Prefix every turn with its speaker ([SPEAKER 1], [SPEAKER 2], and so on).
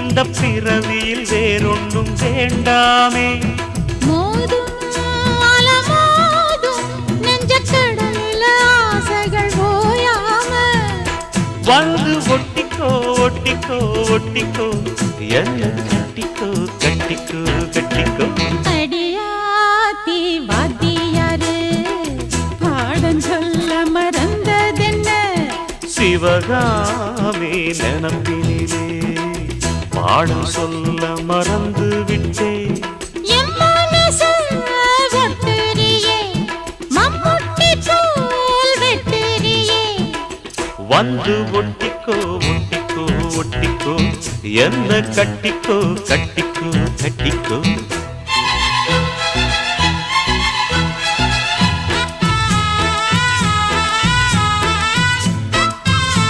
[SPEAKER 1] இந்த பிறவியில் வேறொன்றும் வேண்டாமே. வந்து ஒட்டிக்கோ ஒட்டிக்கோ ஒட்டிக்கோ. என்ன கட்டிக்கோ கட்டிக்கோ கட்டிக்கோ.
[SPEAKER 2] அடியாத்தி வாத்தியாரு பாடம் சொல்ல மறந்ததென்ன?
[SPEAKER 1] சிவகாமி நினப்பினிலே. பாடம் சொல்ல மறந்து விட்டேன் வந்து ஒட்டிக்கோ ஒட்டிக்கோ ஒட்டிக்கோ. என்ன கட்டிக்கோ கட்டிக்கோ கட்டிக்கோ.